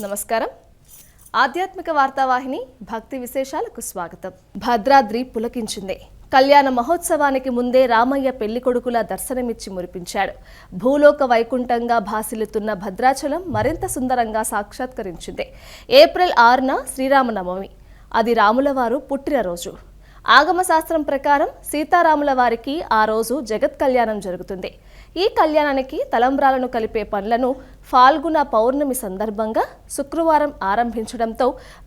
నమస్కారం. ఆధ్యాత్మిక వార్తావాహిని భక్తి విశేషాలకు స్వాగతం. భద్రాద్రి పులకించింది. కళ్యాణ మహోత్సవానికి ముందే రామయ్య పెళ్ళి కొడుకులా దర్శనమిచ్చి మురిపించాడు. భూలోక వైకుంఠంగా భాసిల్లుతున్న భద్రాచలం మరింత సుందరంగా సాక్షాత్కరించింది. ఏప్రిల్ ఆరున శ్రీరామనవమి. అది రాములవారు పుట్టినరోజు ఆగమశాస్త్రం ప్రకారం సీతారాముల వారికి ఆ రోజు జగత్ కళ్యాణం జరుగుతుంది. ఈ కళ్యాణానికి తలంబ్రాలను కలిపే పనులను ఫాల్గుణ పౌర్ణమి సందర్భంగా శుక్రవారం ఆరంభించడంతో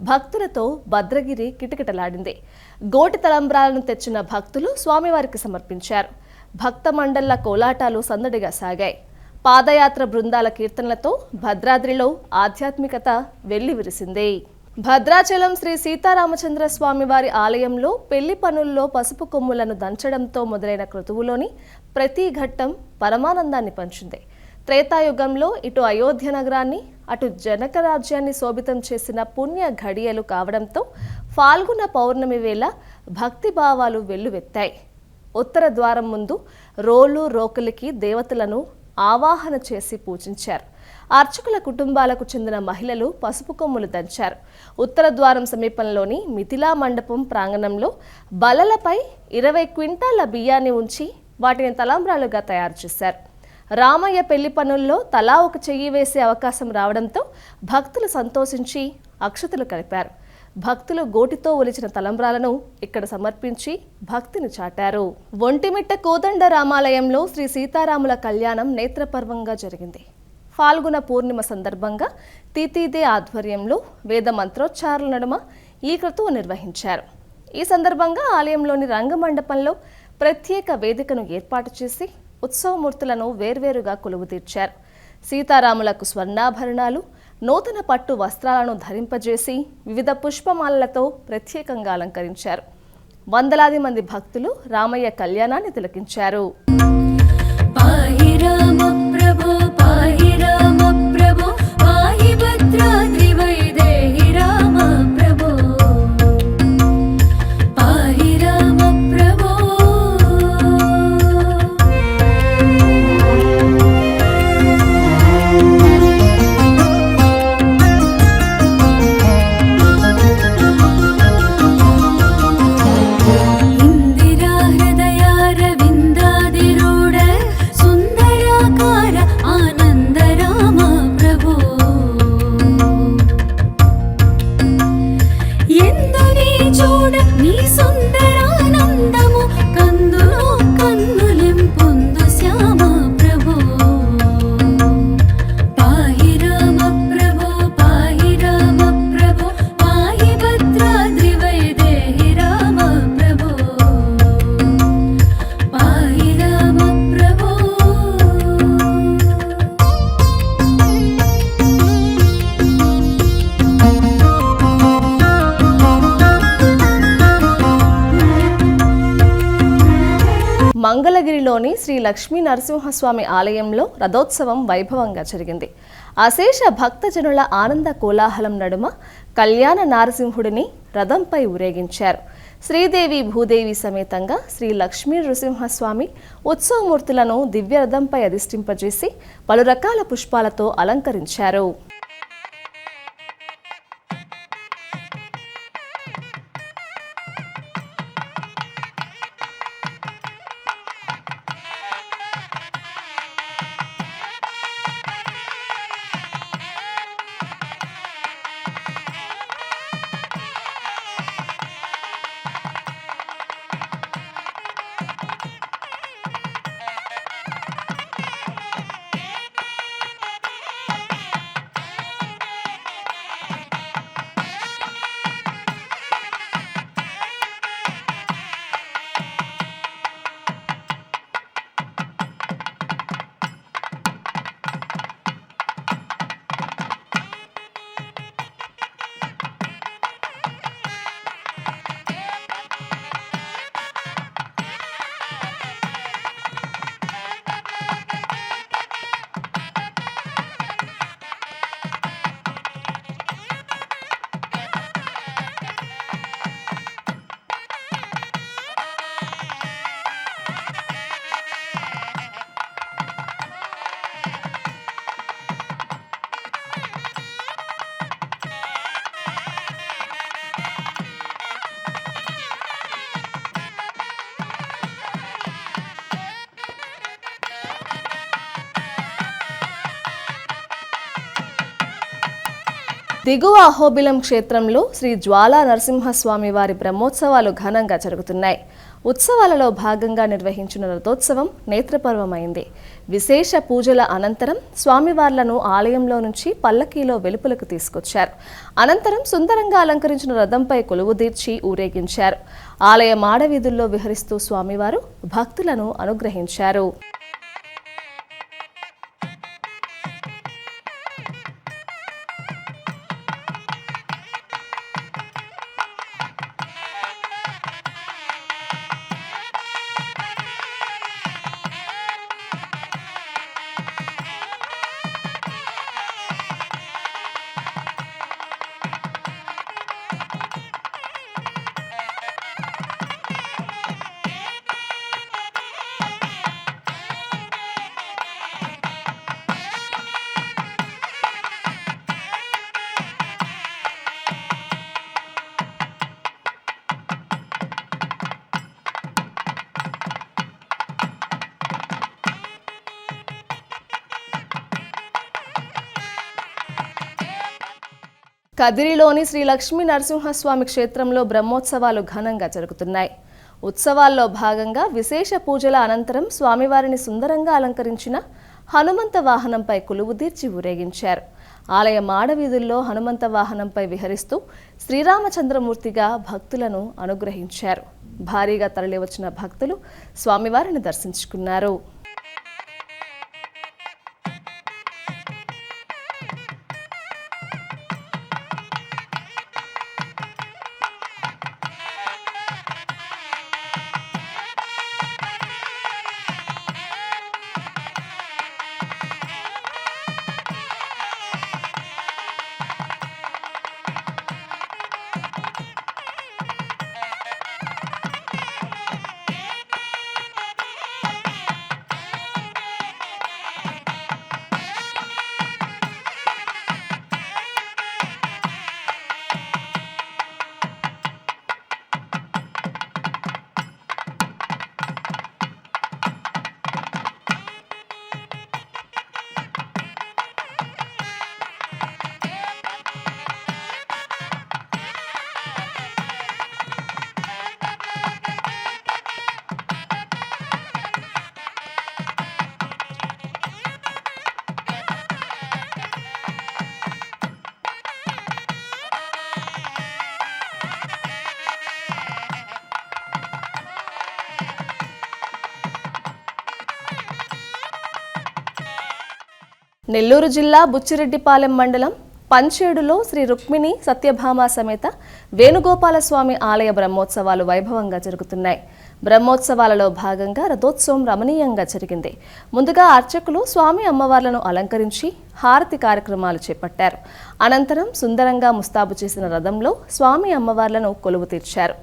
భక్తులతో భద్రగిరి కిటకిటలాడింది. గోటి తలంబ్రాలను తెచ్చిన భక్తులు స్వామివారికి సమర్పించారు. భక్త మండళ్ళ కోలాటాలు సందడిగా సాగాయి. పాదయాత్ర బృందాల కీర్తనలతో భద్రాద్రిలో ఆధ్యాత్మికత వెల్లివిరిసింది భద్రాచలం శ్రీ సీతారామచంద్ర స్వామి వారి ఆలయంలో పెళ్ళి పనుల్లో పసుపు కొమ్ములను దంచడంతో మొదలైన క్రతువులోని ప్రతి ఘట్టం పరమానందాన్ని పంచింది. త్రేతాయుగంలో ఇటు అయోధ్య నగరాన్ని అటు జనక రాజ్యాన్ని శోభితం చేసిన పుణ్య ఘడియలు కావడంతో ఫాల్గుణ పౌర్ణమి వేళ భక్తి భావాలు వెల్లువెత్తాయి. ఉత్తర ద్వారం ముందు రోలు రోకలికి దేవతలను ఆవాహన చేసి పూజించారు. అర్చకుల కుటుంబాలకు చెందిన మహిళలు పసుపు కొమ్ములు దంచారు. ఉత్తర ద్వారం సమీపంలోని మిథిలా మండపం ప్రాంగణంలో బలలపై ఇరవై క్వింటాల బియ్యాన్ని ఉంచి వాటిని తలాంబ్రాలుగా తయారు చేశారు. రామయ్య పెళ్ళి పనుల్లో తలా ఒక చెయ్యి వేసే అవకాశం రావడంతో భక్తులు సంతోషించి అక్షతలు కలిపారు. భక్తులు గోటితో ఒలిచిన తలంబ్రాలను ఇక్కడ సమర్పించి భక్తిని చాటారు. ఒంటిమిట్ట కోదండ రామాలయంలో శ్రీ సీతారాముల కళ్యాణం నేత్రపర్వంగా జరిగింది. ఫాల్గుణ పూర్ణిమ సందర్భంగా తితీదే ఆధ్వర్యంలో వేద మంత్రోచ్చారుల నడుమ ఈ క్రతువు నిర్వహించారు. ఈ సందర్భంగా ఆలయంలోని రంగమండపంలో ప్రత్యేక వేదికను ఏర్పాటు చేసి ఉత్సవమూర్తులను వేర్వేరుగా కొలువుతీర్చారు సీతారాములకు స్వర్ణాభరణాలు నూతన పట్టు వస్త్రాలను ధరింపజేసి వివిధ పుష్పమాలలతో ప్రత్యేకంగా అలంకరించారు. వందలాది మంది భక్తులు రామయ్య కళ్యాణాన్ని తిలకించారు. పాయి రామ ప్రభు పాయి రామ లక్ష్మీ నరసింహస్వామి ఆలయంలో రథోత్సవం వైభవంగా జరిగింది. అశేష భక్తజనుల ఆనంద కోలాహలం నడుమ కళ్యాణ నారసింహుడిని రథంపై ఊరేగించారు. శ్రీదేవి భూదేవి సమేతంగా శ్రీ లక్ష్మీ నృసింహస్వామి ఉత్సవమూర్తులను దివ్య రథంపై అధిష్ఠింపజేసి పలు రకాల పుష్పాలతో అలంకరించారు. దిగువ అహోబిలం క్షేత్రంలో శ్రీ జ్వాలా నరసింహస్వామి వారి బ్రహ్మోత్సవాలు ఘనంగా జరుగుతున్నాయి. ఉత్సవాలలో భాగంగా నిర్వహించిన రథోత్సవం నేత్రపర్వమైంది. విశేష పూజల అనంతరం స్వామివార్లను ఆలయంలో నుంచి పల్లకీలో వెలుపలకు తీసుకొచ్చారు. అనంతరం సుందరంగా అలంకరించిన రథంపై కొలువుదీర్చి ఊరేగించారు. ఆలయ మాడవీధుల్లో విహరిస్తూ స్వామివారు భక్తులను అనుగ్రహించారు. కదిరిలోని శ్రీ లక్ష్మీ నరసింహస్వామి క్షేత్రంలో బ్రహ్మోత్సవాలు ఘనంగా జరుగుతున్నాయి. ఉత్సవాల్లో భాగంగా విశేష పూజల అనంతరం స్వామివారిని సుందరంగా అలంకరించిన హనుమంత వాహనంపై కొలువుదీర్చి ఊరేగించారు. ఆలయ మాడవీధుల్లో హనుమంత వాహనంపై విహరిస్తూ శ్రీరామచంద్రమూర్తిగా భక్తులను అనుగ్రహించారు. భారీగా తరలివచ్చిన భక్తులు స్వామివారిని దర్శించుకున్నారు. నెల్లూరు జిల్లా బుచ్చిరెడ్డిపాలెం మండలం పంచేడులో శ్రీ రుక్మిణి సత్యభామ సమేత వేణుగోపాలస్వామి ఆలయ బ్రహ్మోత్సవాలు వైభవంగా జరుగుతున్నాయి. బ్రహ్మోత్సవాలలో భాగంగా రథోత్సవం రమణీయంగా జరిగింది. ముందుగా అర్చకులు స్వామి అమ్మవార్లను అలంకరించి హారతి కార్యక్రమాలు చేపట్టారు. అనంతరం సుందరంగా ముస్తాబు చేసిన రథంలో స్వామి అమ్మవార్లను కొలువు తీర్చారు.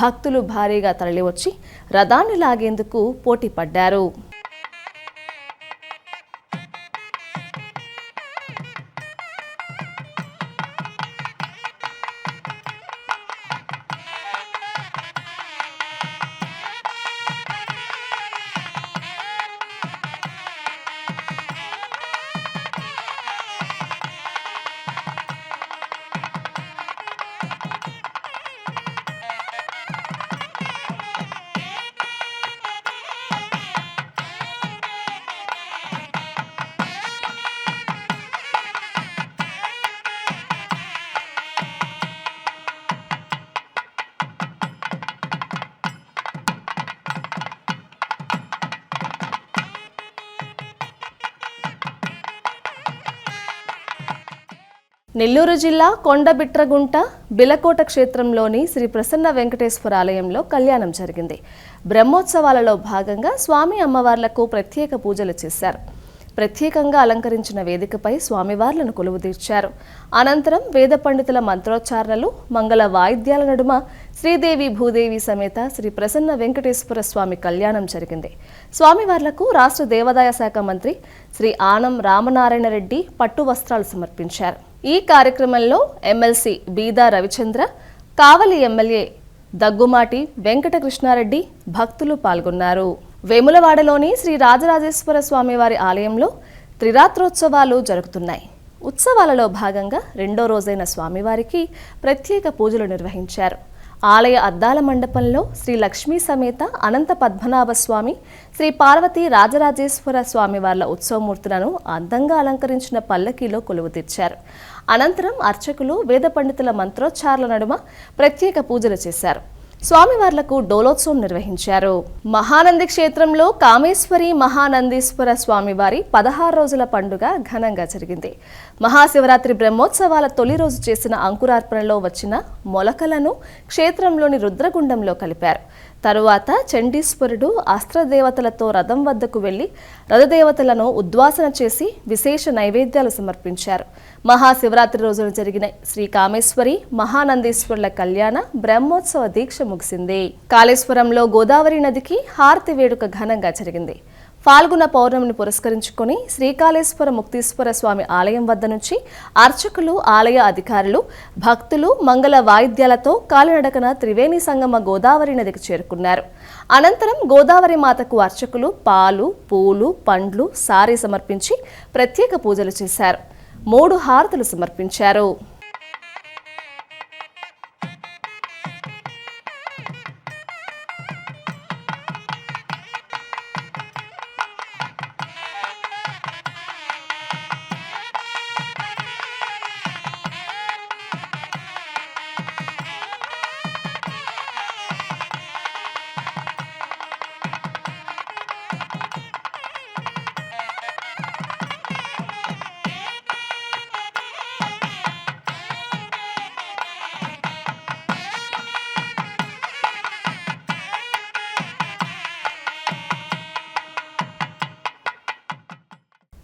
భక్తులు భారీగా తరలివచ్చి రథాన్ని లాగేందుకు పోటీ పడ్డారు. నెల్లూరు జిల్లా కొండబిట్రగుంట బిలకోట క్షేత్రంలోని శ్రీ ప్రసన్న వెంకటేశ్వర ఆలయంలో కళ్యాణం జరిగింది. బ్రహ్మోత్సవాలలో భాగంగా స్వామి అమ్మవార్లకు ప్రత్యేక పూజలు చేశారు. ప్రత్యేకంగా అలంకరించిన వేదికపై స్వామివార్లను కొలువుదీర్చారు. అనంతరం వేద పండితుల మంత్రోచ్చారణలు మంగళ వాయిద్యాల నడుమ శ్రీదేవి భూదేవి సమేత శ్రీ ప్రసన్న వెంకటేశ్వర స్వామి కళ్యాణం జరిగింది. స్వామివార్లకు రాష్ట్ర దేవాదాయ శాఖ మంత్రి శ్రీ ఆనం రామనారాయణ రెడ్డి పట్టు వస్త్రాలు సమర్పించారు. ఈ కార్యక్రమంలో ఎమ్మెల్సీ బీదా రవిచంద్ర కావలి ఎమ్మెల్యే దగ్గుమాటి వెంకటకృష్ణారెడ్డి భక్తులు పాల్గొన్నారు. వేములవాడలోని శ్రీ రాజరాజేశ్వర స్వామివారి ఆలయంలో త్రిరాత్రోత్సవాలు జరుగుతున్నాయి. ఉత్సవాలలో భాగంగా రెండో రోజైన స్వామివారికి ప్రత్యేక పూజలు నిర్వహించారు. ఆలయ అద్దాల మండపంలో శ్రీ లక్ష్మీ సమేత అనంత పద్మనాభ స్వామి శ్రీ పార్వతీ రాజరాజేశ్వర స్వామి వార్ల ఉత్సవమూర్తులను అందంగా అలంకరించిన పల్లకీలో కొలువు తీర్చారు. అనంతరం అర్చకులు వేద పండితుల మంత్రోచ్చారల నడుమ ప్రత్యేక పూజలు చేశారు. స్వామివార్లకు డోలోత్సవం నిర్వహించారు. మహానంది క్షేత్రంలో కామేశ్వరి మహానందీశ్వర స్వామివారి పదహారు రోజుల పండుగ ఘనంగా జరిగింది. మహాశివరాత్రి బ్రహ్మోత్సవాల తొలి రోజు చేసిన అంకురార్పణలో వచ్చిన మొలకలను క్షేత్రంలోని రుద్రగుండంలో కలిపారు. తరువాత చండీశ్వరుడు అస్త్రదేవతలతో రథం వద్దకు వెళ్ళి రథదేవతలను ఉద్వాసన చేసి విశేష నైవేద్యాలు సమర్పించారు. మహాశివరాత్రి రోజున జరిగిన శ్రీ కామేశ్వరి మహానందీశ్వరుల కళ్యాణ బ్రహ్మోత్సవ దీక్ష ముగిసింది. కాళేశ్వరంలో గోదావరి నదికి హారతి వేడుక ఘనంగా జరిగింది. ఫాల్గుణ పౌర్ణమిని పురస్కరించుకొని శ్రీకాళేశ్వర ముక్తీశ్వర స్వామి ఆలయం వద్ద నుంచి అర్చకులు ఆలయ అధికారులు భక్తులు మంగళ వాయిద్యాలతో కాలినడకన త్రివేణి సంగమ గోదావరి నదికి చేరుకున్నారు. అనంతరం గోదావరి మాతకు అర్చకులు పాలు పూలు పండ్లు సారీ సమర్పించి ప్రత్యేక పూజలు చేశారు. మూడు హారతులు సమర్పించారు.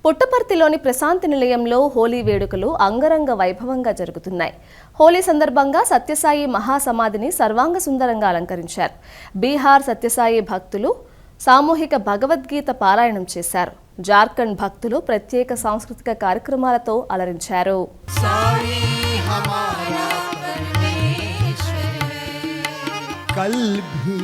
పుట్టపర్తిలోని ప్రశాంతి నిలయంలో హోలీ వేడుకలు అంగరంగ వైభవంగా జరుగుతున్నాయి. హోలీ సందర్భంగా సత్యసాయి మహాసమాధిని సర్వాంగ సుందరంగా అలంకరించారు. బీహార్ సత్యసాయి భక్తులు సామూహిక భగవద్గీత పారాయణం చేశారు. జార్ఖండ్ భక్తులు ప్రత్యేక సాంస్కృతిక కార్యక్రమాలతో అలరించారు. కల్ భీ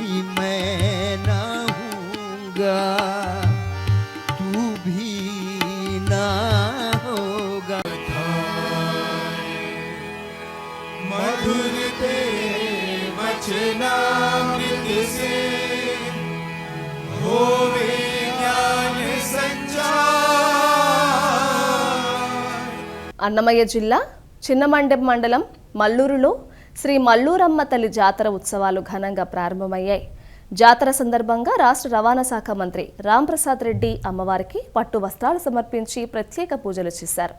అన్నమయ్య జిల్లా చిన్నమండెం మండలం మల్లూరులో శ్రీ మల్లూరమ్మ తల్లి జాతర ఉత్సవాలు ఘనంగా ప్రారంభమయ్యాయి. జాతర సందర్భంగా రాష్ట్ర రవాణా శాఖ మంత్రి రాంప్రసాద్ రెడ్డి అమ్మవారికి పట్టు వస్త్రాలు సమర్పించి ప్రత్యేక పూజలు చేశారు.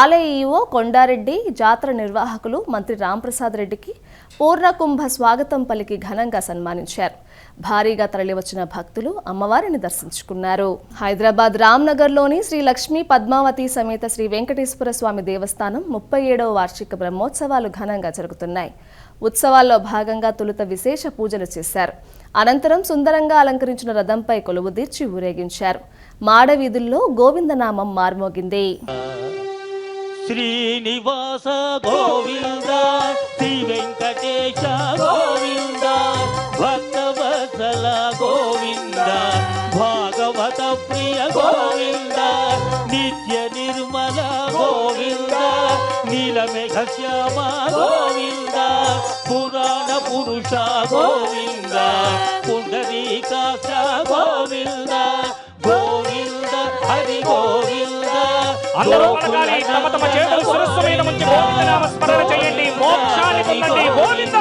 ఆలయ ఈఓ కొండారెడ్డి జాతర నిర్వాహకులు మంత్రి రాంప్రసాద్ రెడ్డికి పూర్ణకుంభ స్వాగతం పలికి ఘనంగా సన్మానించారు. భారీగా తరలివచ్చిన భక్తులు అమ్మవారిని దర్శించుకున్నారు. హైదరాబాద్ రామ్నగర్లోని శ్రీ లక్ష్మీ పద్మావతి సమేత శ్రీ వెంకటేశ్వర స్వామి దేవస్థానం ముప్పై ఏడవ వార్షిక బ్రహ్మోత్సవాలు ఘనంగా జరుగుతున్నాయి. ఉత్సవాల్లో భాగంగా తొలుత విశేష పూజలు చేశారు. అనంతరం సుందరంగా అలంకరించిన రథంపై కొలువుదీర్చి ఊరేగించారు. మాడ వీధుల్లో గోవిందనామం మార్మోగింది. శ్రీనివాస గోవింద శ్రీ వెంకటేశ గోవింద భక్తవత్సల గోవింద భాగవత ప్రియ గోవింద నిత్య నిర్మల గోవింద నీలమేఘ శ్యామ గోవింద పురాణ పురుష గోవింద పుండరీకాక్ష గోవింద గోవింద హరి గోవింద అందరూ పలకాలి తమ తమ చేతులు శిరస్సు మీద ఉంచి గోవిందనామ స్మరణ చేయండి మోక్షాన్ని పొందండి. గోవింద!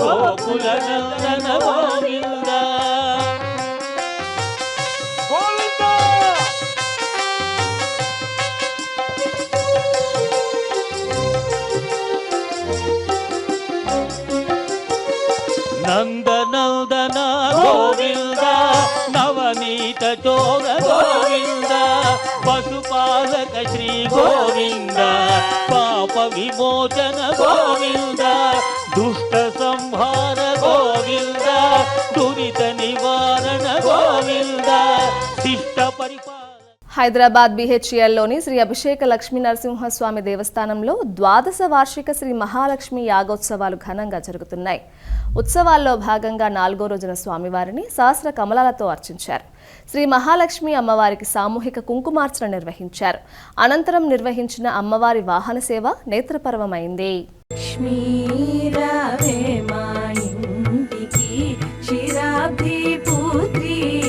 గోకుల నందన గోవింద విమోచన గోవింద దుష్ట హైదరాబాద్ బీహెచ్ఎల్లోని శ్రీ అభిషేక లక్ష్మీ నరసింహస్వామి దేవస్థానంలో ద్వాదశ వార్షిక శ్రీ మహాలక్ష్మి యాగోత్సవాలు ఘనంగా జరుగుతున్నాయి. ఉత్సవాల్లో భాగంగా నాలుగో రోజున స్వామివారిని సహస్ర కమలాలతో అర్చించారు. శ్రీ మహాలక్ష్మి అమ్మవారికి సామూహిక కుంకుమార్చన నిర్వహించారు. అనంతరం నిర్వహించిన అమ్మవారి వాహన సేవ నేత్రపర్వమైంది. లక్ష్మీరావే మా ఇంటికి పుత్రి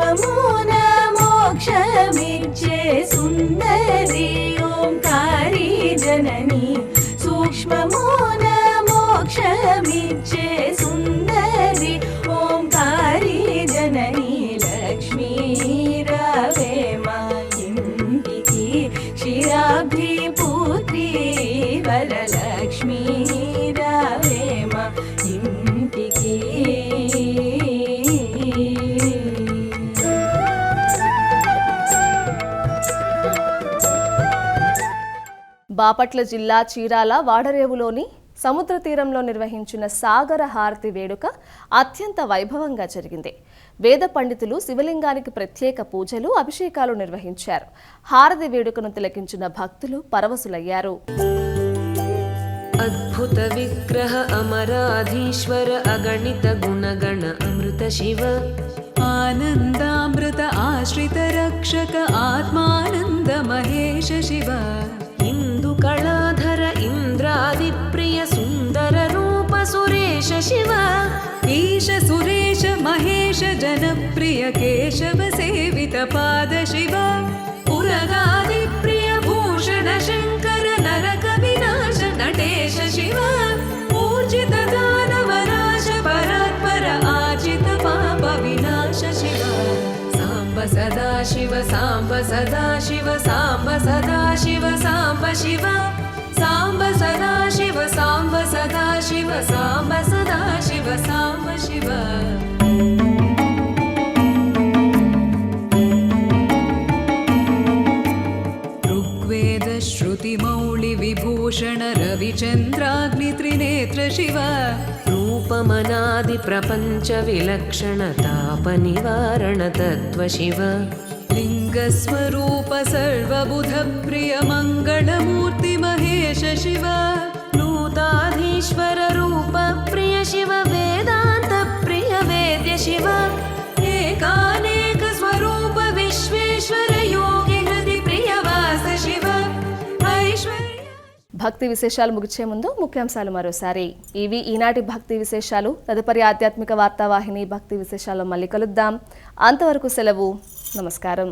సూక్ష్మమున మోక్షమిచ్చే సుందరి ఓంకారి జనని. సూక్ష్మమున మోక్షమిచ్చే సుందరి బాపట్ల జిల్లా చీరాల వాడరేవులోని సముద్ర తీరంలో నిర్వహించిన సాగర హారతి వేడుక అత్యంత వైభవంగా జరిగింది. వేద పండితులు శివలింగానికి ప్రత్యేక పూజలు అభిషేకాలు నిర్వహించారు. హారతి వేడుకను తిలకించిన భక్తులు పరవశులయ్యారు. అద్భుత విగ్రహ అమరాధీశ్వర అగణిత గుణగణ అమృత శివ. ఆనందామృత ఆశ్రిత రక్షక ఆత్మానంద మహేష శివ. इन्दुकलाधर इन्द्रादिप्रिय सुन्दर रूप सुरेश शिव ईश सुरेश महेश जनप्रिय केशव सेवित पाद शिव पुरगादिप्रिय भूषण शङ्कर साम्ब सदा शिव साम्ब सदा शिव साम्ब शिव। साम्ब सदा शिव साम्ब सदा शिव साम्ब सदा शिव साम्ब शिव। ऋग्वेद श्रुतिमौळि विभूषण रविचन्द्राग्नित्रिनेत्र शिव। रूपमनादिप्रपञ्चविलक्षणतापनिवारण तत्त्व शिव लिङ्गस्वरूप सर्वबुधप्रिय मङ्गलमूर्ति महेश शिव नूताधीश्वर रूप प्रिय शिव वेदान्त प्रिय वेद्य शिव एकानेक स्वरूप विश्वेश्वर योगि हृदि प्रियवास शिव ऐश्वर्य భక్తి విశేషాలు ముగిచే ముందు ముఖ్యాంశాలు మరోసారి ఇవి ఈనాటి భక్తి విశేషాలు తదుపరి ఆధ్యాత్మిక వార్తావాహిని భక్తి విశేషాల్లో మళ్ళీ కలుద్దాం అంతవరకు సెలవు నమస్కారం